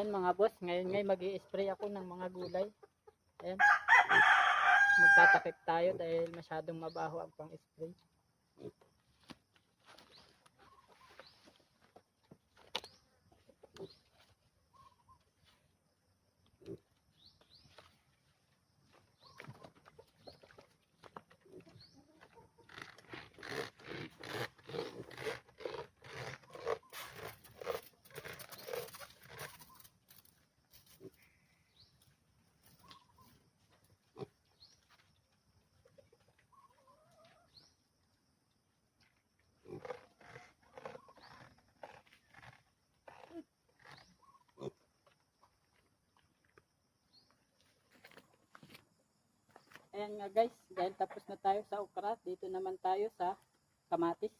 Ayan mga boss, ngayon ngay mag spray ako ng mga gulay. Ayan. Magtatakip tayo dahil masyadong mabaho ang pang-spray. Ayan nga guys, dahil tapos na tayo sa okra, dito naman tayo sa kamatis.